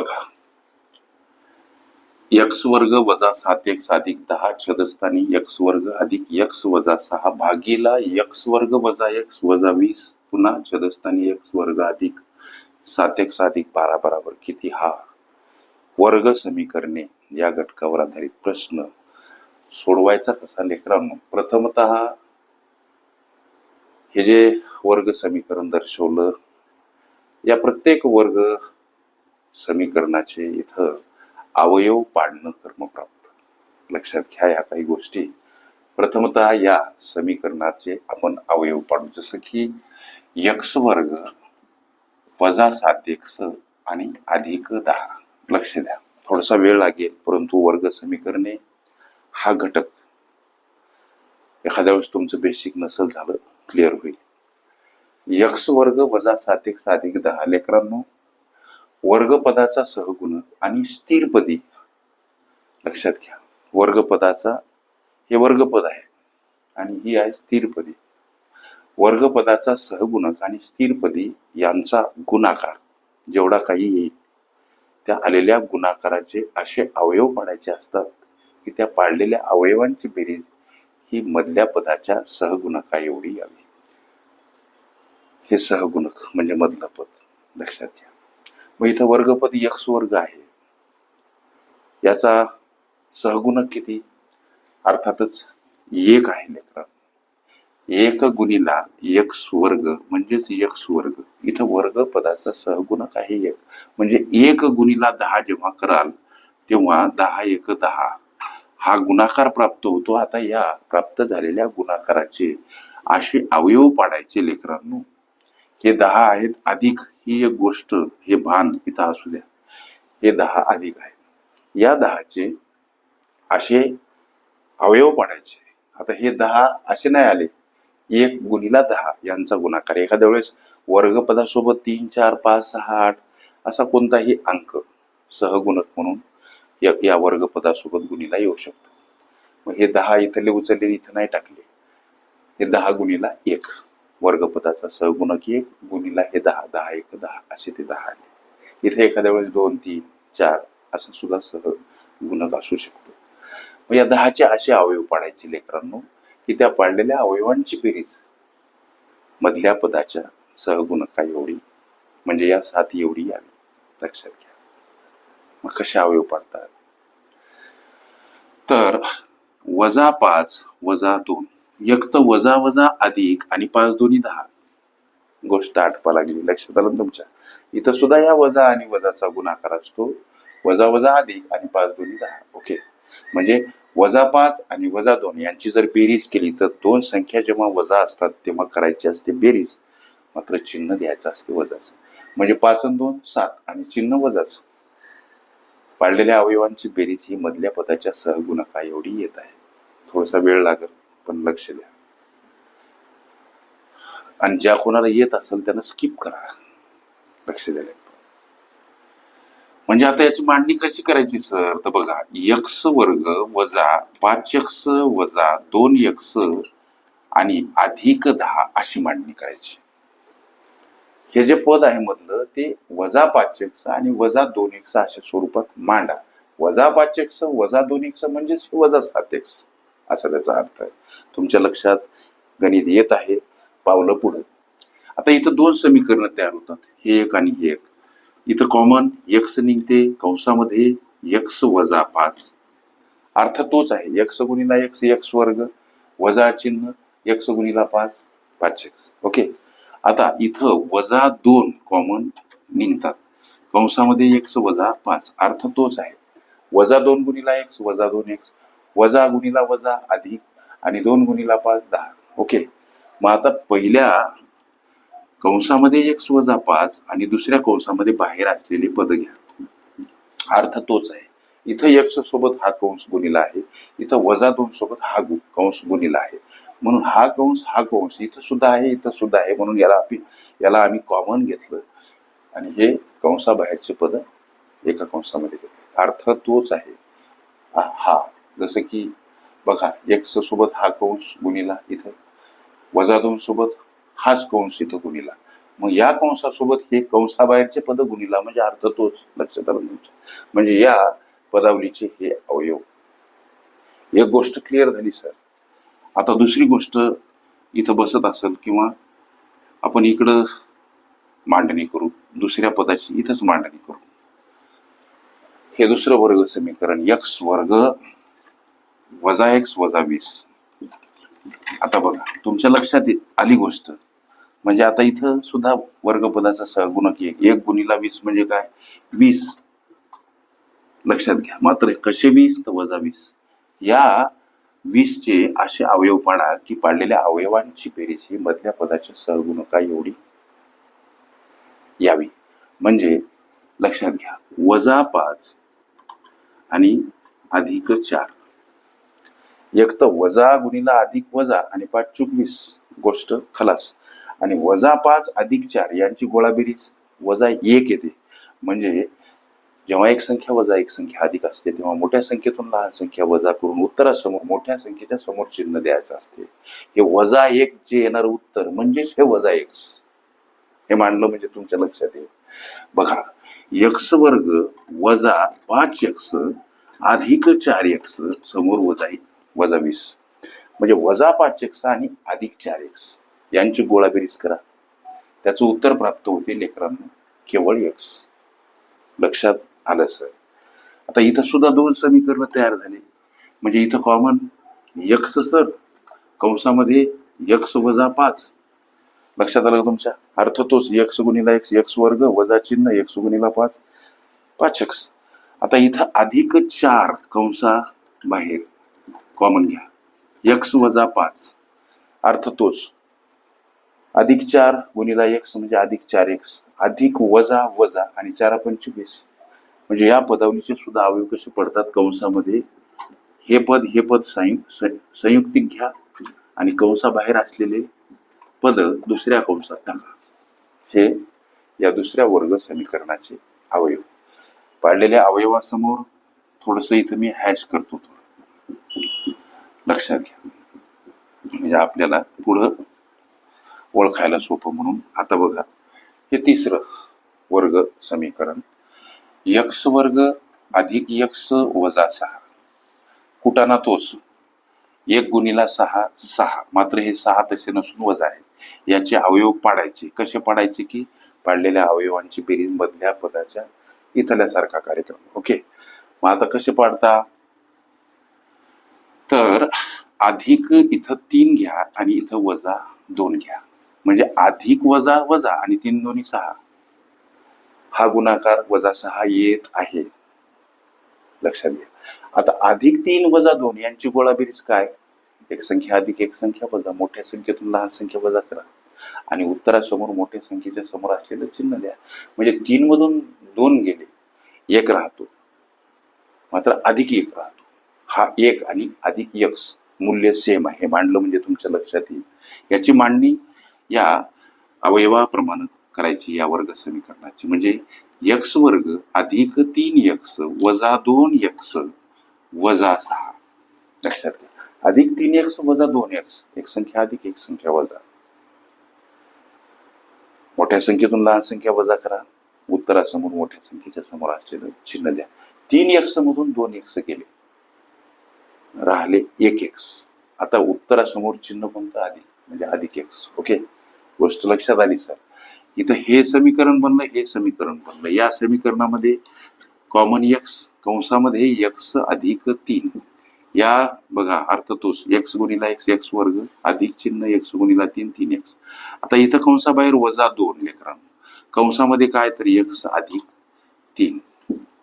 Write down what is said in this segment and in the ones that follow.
बघा. यक्स वर्ग वजा सात एक्स अधिक दहा छदस्थानी यक्स वर्ग अधिक यक्स वजा सहा भागीला यक्स वर्ग वजा एक्स वजा वीस पुन्हा छदस्थानी यक्स वर्ग अधिक सात एक्स अधिक बारा बराबर किती? हा. वर्ग समीकरणे या घटकावर आधारित प्रश्न. सोडवायचा कसा लेकरांनो? प्रथमतः हे जे वर्ग समीकरण दर्शवलं या प्रत्येक वर्ग समीकरणाचे इथं अवयव पाडणं कर्मप्राप्त. लक्षात घ्या या काही गोष्टी. प्रथमतः या समीकरणाचे आपण अवयव पाडू. जसं की यक्स वर्ग वजा सात एक्स आणि अधिक दहा. लक्ष द्या. थोडासा वेळ लागेल परंतु वर्ग समीकरणे हा घटक. एखाद्या वेळेस तुमचं बेसिक नसल झालं क्लिअर होईल. यक्स वर्ग वजा सात एक्स अधिक दहा. लेकरांनो वर्गपदाचा सहगुणक आणि स्थिरपदी. लक्षात घ्या. वर्गपदाचा हे वर्गपद आहे आणि ही आहे स्थिरपदी. वर्गपदाचा सहगुणक आणि स्थिरपदी यांचा गुणाकार. जेवढा काही येईल त्या आलेल्या गुणाकाराचे असे अवयव पाडायचे असतात की त्या पाडलेल्या अवयवांची बेरीज ही मधल्या पदाच्या सहगुणका एवढी यावी. हे सहगुणक म्हणजे मधलं पद. लक्षात घ्या. मग इथं वर्गपद यक्ष वर्ग आहे. याचा सहगुणक किती? अर्थातच एक आहे लेकर एक गुणीला एक स्वर्ग म्हणजेच एक स्वर्ग इथं वर्ग पदाचा सहगुणक आहे एक. म्हणजे एक गुणीला दहा जेव्हा कराल तेव्हा दहा एक दहा हा गुणाकार प्राप्त होतो. आता या प्राप्त झालेल्या गुणाकाराचे असे अवयव पाडायचे लेकरांनो. हे दहा आहेत अधिक ही एक गोष्ट हे भान इथं असू द्या. हे दहा अधिक आहे या दहाचे असे अवयव पाडायचे. आता हे दहा असे नाही आले. एक गुणीला दहा यांचा गुणाकार. एखाद्या वेळेस वर्गपदासोबत तीन चार पाच सहा आठ असा कोणताही अंक सहगुणक म्हणून या, या वर्गपदासोबत गुणीला येऊ शकतो. मग हे दहा इथले उचलले इथं नाही टाकले. हे दहा गुणीला एक. वर्गपदाचा सहगुणक एक गुणीला हे दहा दहा एक दहा असे ते दहा आले इथे एखाद्या वेळेस दोन तीन चार असं सुद्धा सहगुणक असू शकतो. मग या दहाचे असे अवयव पाडायचे लेकरांनो की त्या पाडलेल्या अवयवांची बेरीज मधल्या पदाच्या सहगुणका एवढी म्हणजे या सात एवढी यावी. लक्षात घ्या. मग कसे अवयव पाडतात? तर वजा पाच वजा दोन. एक तर वजा वजा अधिक आणि पाच दोन्ही दहा. गोष्ट आठवा लागली. लक्षात आलं तुमच्या? इथं सुद्धा या वजा आणि वजाचा गुणाकार असतो. वजा वजा अधिक आणि पाच दोन्ही दहा. ओके. म्हणजे वजा पाच आणि वजा दोन यांची जर बेरीज केली तर दोन संख्या जेव्हा वजा असतात तेव्हा करायची असते बेरीज. मात्र चिन्ह द्यायचं असते वजाचं. म्हणजे पाच आणि दोन सात आणि चिन्ह वजाच. पाळलेल्या अवयवांची बेरीज ही मधल्या पदाच्या सहगुणका एवढी येत आहे. थोडासा वेळ लागेल. पण लक्ष द्या. आणि ज्या कोणाला येत असेल त्यांना स्किप करा. लक्ष द्यायला म्हणजे आता याची मांडणी कशी करायची सर तर बघा यक्ष वर्ग वजा पाच यक्स वजा दोन यक्ष आणि अधिक दहा अशी मांडणी करायची. हे जे पद आहे मधलं ते वजा पाच एक्स आणि वजा दोन एक्स अशा स्वरूपात मांडा. वजा पाच एक्स वजा दोन एक्स म्हणजेच वजा सात एक्स असा त्याचा अर्थ आहे. तुमच्या लक्षात गणित येत आहे पावलं पुढं. आता इथं दोन समीकरणं तयार होतात. हे एक आणि हे एक. इथं कॉमन यक्स निघते. कंसामध्ये यक्स वजा पाच. अर्थ तोच आहे. यक्स गुणीला यक्स यक्स वर्ग. वजा चिन्ह यक्स गुणीला पाच पाच एक्स ओके आता इथं वजा दोन कॉमन निघतात. कंसामध्ये एक्स वजा पाच. अर्थ तोच आहे. वजा दोन गुणीला एक्स वजा दोन एक्स वजा गुणीला वजा अधिक आणि दोन गुणीला पाच दहा. ओके. मग आता पहिल्या कंसामध्ये एक वजा पाच आणि दुसऱ्या कंसामध्ये बाहेर असलेले पद घ्या. अर्थ तोच आहे. इथं एक्स सोबत हा कंस गुणीला आहे. इथं वजा दोन सोबत हा गु कंस गुणीला आहे. म्हणून हा कंस हा कंस इथं सुद्धा आहे इथं सुद्धा आहे. म्हणून याला आपण याला आम्ही कॉमन घेतलं. आणि हे कंसाबाहेरचे पद एका कंसामध्ये घेतलं. अर्थ तोच आहे. हा. जसं की बघा एक्स सोबत हा कंस गुणीला इथं वजा दोन सोबत हाच कंस इथं गुणीला. मग या कंसासोबत हे कंसाबाहेरचे पद गुणिला म्हणजे अर्थ तोच लक्षात आलं तुमचं. म्हणजे या पदावलीचे हे अवयव. एक गोष्ट क्लिअर झाली सर आता दुसरी गोष्ट इथं बसत असेल किंवा आपण इकडं मांडणी करू दुसऱ्या पदाची इथंच मांडणी करू. हे दुसरं वर्ग समीकरण यक्स वर्ग वजा एक्स वजा वीस. आता बघा तुमच्या लक्षात ये- आली गोष्ट. म्हणजे आता इथं सुद्धा वर्गपदाचा सहगुणक एक. एक गुणिला वीस म्हणजे काय? वीस. लक्षात घ्या. मात्र कसे वीस? तर वजा वीस. या वीसचे असे अवयव पाडा की पाडलेल्या अवयवांची बेरीज ही मधल्या पदाच्या सहगुणका एवढी यावी. म्हणजे लक्षात घ्या. वजा पाच आणि अधिक चार. एक तर वजा गुणिला अधिक वजा आणि पाच चूक वीस गोष्ट खलास. आणि वजा पाच अधिक चार यांची गोळाबेरीज वजा एक येते. म्हणजे जेव्हा एक संख्या वजा एक संख्या अधिक असते तेव्हा मोठ्या संख्येतून लहान संख्या वजा करून उत्तरासमोर मोठ्या संख्येच्या समोर चिन्ह द्यायचं असते. हे वजा एक जे येणार उत्तर म्हणजेच हे वजा एक. हे मांडलं म्हणजे तुमच्या लक्षात येईल. बघा एक्स वर्ग वजा पाच एक्स अधिक चार एक्स समोर वजा एक. वजा वीस. म्हणजे वजा पाच एक्स आणि अधिक चार एक्स यांची गोळाबेरीज करा. त्याचं उत्तर प्राप्त होते लेकरांना. केवळ एक्स लक्षात आलं सर आता इथं सुद्धा दोन समीकरण तयार झाले. म्हणजे इथं कॉमन यक्स सर कंसामध्ये यक्स वजा पाच. लक्षात आलं का तुमच्या? अर्थ तोच. यक्स गुणिला एक्स यक्स वर्ग वजा चिन्ह यक्स गुणिला पाच. पाच एक्स आता इथं अधिक चार कंसा बाहेर. कॉमन घ्या. एक्स वजा पाच. अर्थ तोच. अधिक चार गुणिला एक्स म्हणजे अधिक चार एक्स अधिक वजा वजा आणि चार पंचवीस म्हणजे या पदावलीचे सुद्धा अवयव कसे पडतात कंसामध्ये? हे पद हे पद संयुक्त स- संयुक्तिक घ्या. आणि कंसाबाहेर असलेले पद दुसऱ्या कंसात टाका. हे या दुसऱ्या वर्ग समीकरणाचे अवयव. पाडलेल्या अवयवासमोर थोडस इथं मी हॅश करतो. थोडं लक्षात घ्या. म्हणजे आपल्याला पुढं ओळखायला सोपं म्हणून आता बघा हे तिसरं वर्ग समीकरण. यक्स वर्ग अधिक यक्स वजा सहा. कुटाना तोच. एक गुणीला सहा सहा. मात्र हे सहा तसे नसून वजा आहे. याचे अवयव पाडायचे. कसे पाडायचे की? पाडलेल्या अवयवांची बेरीज मधल्या पदाच्या इथल्यासारखा कार्यक्रम. ओके. मग आता कसे पाडता? तर अधिक इथं तीन घ्या आणि इथं वजा दोन घ्या. म्हणजे अधिक वजा वजा आणि तीन दोन्ही सहा. हा गुणाकार वजा सहा येत आहे. लक्षात घ्या. आता अधिक तीन वजा दोन यांची गोळाबेरीज काय? एक संख्या अधिक एक संख्या वजा. मोठ्या संख्येतून लहान संख्या वजा करा. आणि उत्तरासमोर मोठ्या संख्येच्या समोर असलेलं चिन्ह द्या. म्हणजे तीन मधून दोन गेले. एक राहतो. मात्र अधिक एक राहतो. हा एक आणि अधिक यक्स मूल्य सेम आहे. मांडलं म्हणजे तुमच्या लक्षात येईल. याची मांडणी या अवयवाप्रमाणे करायची या वर्ग समीकरणाची. म्हणजे यक्स वर्ग अधिक तीन यक्स वजा दोन यक्स वजा सहा. लक्षात घ्या. अधिक तीन एक्स वजा दोन एक्स एक संख्या अधिक एक संख्या वजा. मोठ्या संख्येतून लहान संख्या वजा करा. उत्तरासमोर मोठ्या संख्येच्या समोर असलेलं चिन्ह द्या. तीन एक्स मधून दोन एक्स गेले राहिले एक एक्स आता उत्तरासमोर चिन्ह कोणतं? अधिक म्हणजे अधिक एक्स ओके गोष्ट लक्षात आली सर इथं हे समीकरण बनलं हे समीकरण बनलं. या समीकरणामध्ये कॉमन यक्स कंसामध्ये यक्स अधिक तीन. या बघा अर्थ तोच एक्स गुणिला एक्स एक्स वर्ग अधिक चिन्ह एक्स गुणिला तीन तीन एक्स आता इथं कंसाबाहेर वजा दोन लेकरांनो. कंसामध्ये काय? तर एक्स अधिक तीन.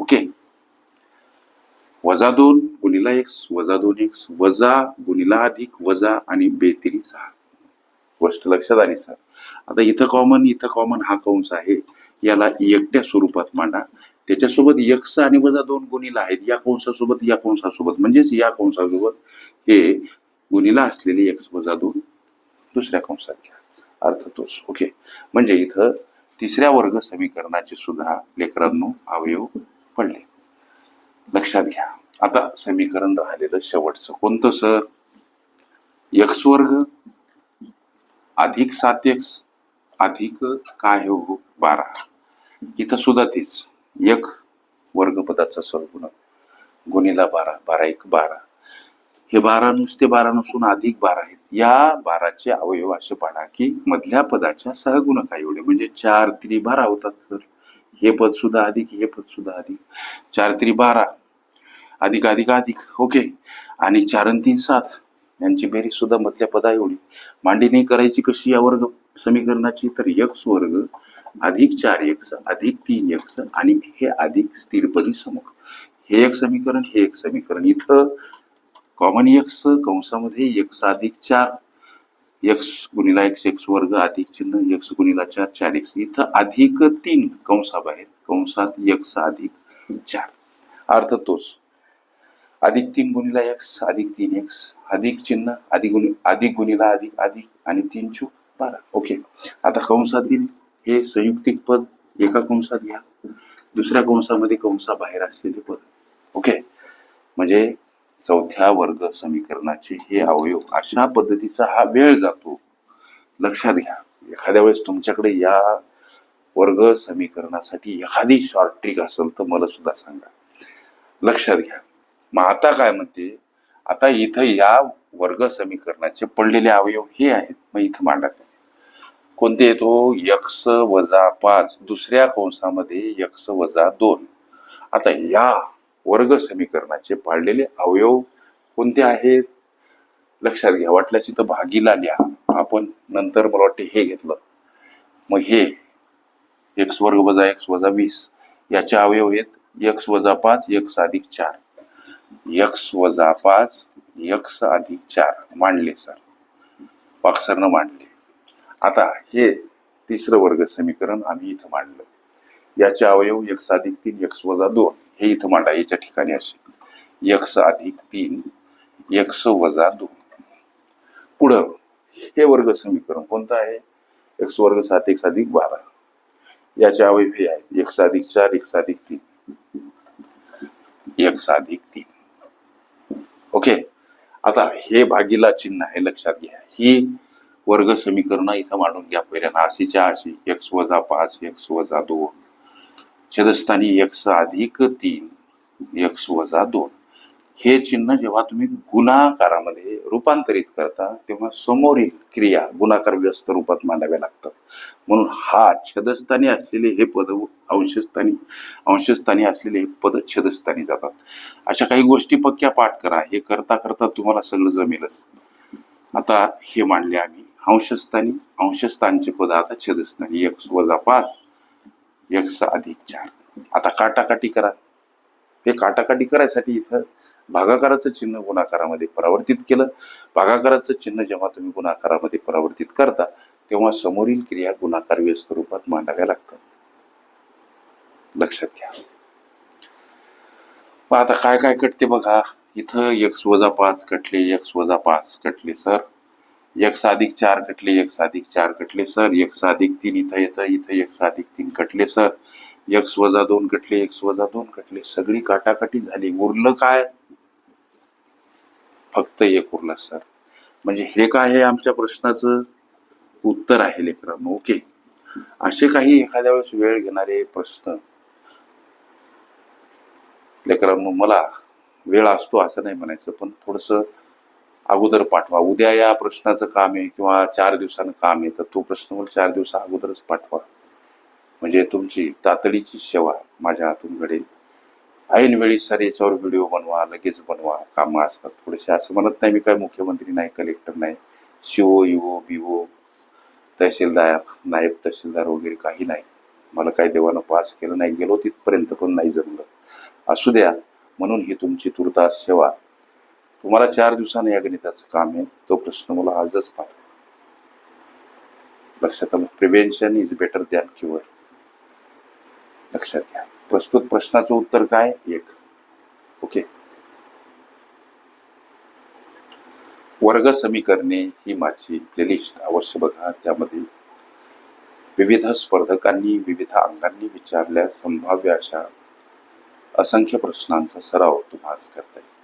ओके वजा दोन गुणिला एक्स वजा दोन एक्स वजा गुणिला अधिक वजा आणि बेतिरी सहा. गोष्ट लक्षात आली सर. आता इथं कॉमन इथं कॉमन हा कंस आहे. याला एकट्या स्वरूपात मांडा. त्याच्यासोबत यक्स आणि वजा दोन गुणिला आहेत. या कंसासोबत या कंसासोबत. म्हणजेच या कंसासोबत हे गुणिला असलेले एक्स वजा दोन दुसऱ्या कंसात घ्या. अर्थ तोच. ओके. म्हणजे इथं तिसऱ्या वर्ग समीकरणाचे सुद्धा लेकरांनो अवयव पडले. लक्षात घ्या. आता समीकरण राहिलेलं शेवटचं. कोणतं सर? एक्स वर्ग अधिक सात एक्स अधिक काय हो? बारा. इथं सुद्धा तेच. एक वर्गपदाचा सर्वगुण गुणिला बारा. बारा एक बारा. हे बारा नुसते बारा नसून अधिक बारा आहेत. या बाराचे अवयव असे पाडा की मधल्या पदाच्या सहगुणका एवढे. म्हणजे चार त्रि बारा होतात सर. हे पद सुद्धा अधिक हे पद सुद्धा अधिक. चार त्रि बारा अधिक अधिक अधिक ओके. आणि चार आणि तीन सात यांची बेरीज सुद्धा मधल्या पदा एवढी. मांडणी करायची कशी या वर्ग समीकरणाची? तर एक्स वर्ग अधिक चार एक्स अधिक तीन एक्स आणि हे अधिक स्थिरपदी समूह हे एक समीकरण हे एक समीकरण. इथं कॉमन एक्स कंसामध्ये एक्स अधिक चार एक्स गुणिला एक्स एक्स वर्ग अधिक चिन्ह एक्स गुणिला चार चार एक्स इथं अधिक तीन कंसाबाहेर कंसात एक्स अधिक चार. अर्थ तोच. अधिक तीन गुणिला एक्स अधिक तीन एक्स अधिक चिन्ह अधिक गुणि अधिक गुणिला अधिक अधिक आणि तीन चूक बारा. ओके आता कंसातील हे संयुक्तिक पद एका कंसात घ्या. दुसऱ्या कंसामध्ये कंसाबाहेर असलेले पद. ओके म्हणजे चौथ्या वर्ग समीकरणाचे हे अवयव अशा पद्धतीचा हा वेळ जातो. लक्षात घ्या. एखाद्या वेळेस तुमच्याकडे या वर्ग समीकरणासाठी एखादी शॉर्ट ट्रिक असेल तर मला सुद्धा सांगा. लक्षात घ्या. मग आता काय म्हणते? आता इथं या वर्ग समीकरणाचे पडलेले अवयव हे आहेत. मग इथं मांडत कोणते येतो? यक्स वजा पाच. दुसऱ्या कंसामध्ये यक्स वजा दोन. आता या वर्ग समीकरणाचे पाळलेले अवयव कोणते आहेत? लक्षात घ्या वाटल्याची तर भागीला लिहा. आपण नंतर मला वाटते हे घेतलं. मग हे एक्स वर्ग वजा एक्स वजा वीस. याचे अवयव आहेत. एक्स वजा पाच एक्स अधिक चार. यक्स वजा पाच यक्स अधिक चार. मांडले सर. पाकसरनं मांडले. आता हे तिसरं वर्ग समीकरण आम्ही इथं मांडलं. याचे अवयव यक्स अधिक तीन यक्स वजा दोन. हे इथं मांडा याच्या ठिकाणी असे. यक्स अधिक तीन यक्स वजा दोन. पुढं हे वर्ग समीकरण कोणतं आहे? एक्स वर्ग सात एक्स अधिक बारा. याचे अवयव हे आहेत. एक्स अधिक चार एक्स अधिक तीन. एक्स अधिक तीन. ओके आता हे भागीला चिन्ह आहे लक्षात घ्या. ही वर्ग समीकरण इथं मांडून घ्या पहिल्यांदा अशीच्या अशी एक्स वजा पाच एक्स वजा दोन. छेदस्थानी एक्स अधिक तीन एक्स वजा दोन. हे चिन्ह जेव्हा तुम्ही गुणाकारामध्ये रूपांतरित करता तेव्हा समोरील क्रिया गुणाकार व्यस्त रूपात मांडाव्या लागतात. म्हणून हा छदस्थानी असलेले हे पद अंशस्थानी अंशस्थानी असलेले हे पद छदस्थानी जातात. अशा काही गोष्टी पक्क्या पाठ करा. हे करता करता तुम्हाला सगळं जमेलच. आता हे मांडले आम्ही. अंशस्थानी अंशस्थानचे पद आता छदस्थानी एक वजा पाच एक अधिक चार. आता काटाकाटी करा. हे काटाकाटी करायसाठी इथं भागाकाराचं चिन्ह गुणाकारामध्ये परावर्तित केलं. भागाकाराचं चिन्ह जेव्हा तुम्ही गुणाकारामध्ये परावर्तित करता तेव्हा समोरील क्रिया गुणाकार व्यस्त रूपात मांडाव्या लागतात. लक्षात घ्या. मग आता काय काय कटते बघा. इथं एक्स वजा पाच कटले एक्स वजा पाच कटले सर. एक्स अधिक चार कटले एक्स अधिक चार कटले सर. एक्स अधिक तीन इथं येतं इथं एक्स अधिक तीन कटले सर. एक्स वजा दोन कटले एक्स वजा दोन कटले. सगळी काटाकाटी झाली. उरलं काय? फक्त एक उरला सर म्हणजे हे काय आहे आमच्या प्रश्नाचं उत्तर आहे लेकरांनो? ओके. असे काही एखाद्या वेळेस वेळ घेणारे प्रश्न लेकरांनो मला वेळ असतो असं नाही म्हणायचं पण थोडस अगोदर पाठवा. उद्या या प्रश्नाचं काम आहे किंवा चार दिवसानं काम आहे तर तो प्रश्न मला चार दिवसा अगोदरच पाठवा. म्हणजे तुमची तातडीची सेवा माझ्या हातून घडेल. ऐन वेळी सर याच्यावर व्हिडिओ बनवा लगेच बनवा. कामं असतात थोडेसे. असं म्हणत नाही मी काय मुख्यमंत्री नाही कलेक्टर नाही. शिओ युओ बिओ तहसीलदार नायब तहसीलदार वगैरे काही नाही. मला काही देवानं पास केलं नाही. गेलो तिथपर्यंत पण नाही जमलं. असू द्या. म्हणून ही तुमची तुर्तास सेवा. तुम्हाला चार दिवसाने या गणिताचं काम आहे. तो प्रश्न मला आजच पाठवा. लक्षात आलं prevention is better than cure लक्षात घ्या प्रस्तुत प्रश्नाचं उत्तर काय? एक. ओके. वर्ग समीकरणे ही माझी प्लेलिस्ट. अवश्य बघा. त्यामध्ये विविध स्पर्धकांनी विविध अंगांनी विचारल्या संभाव्य अशा असंख्य प्रश्नांचा सराव तुम्हाला करता येईल.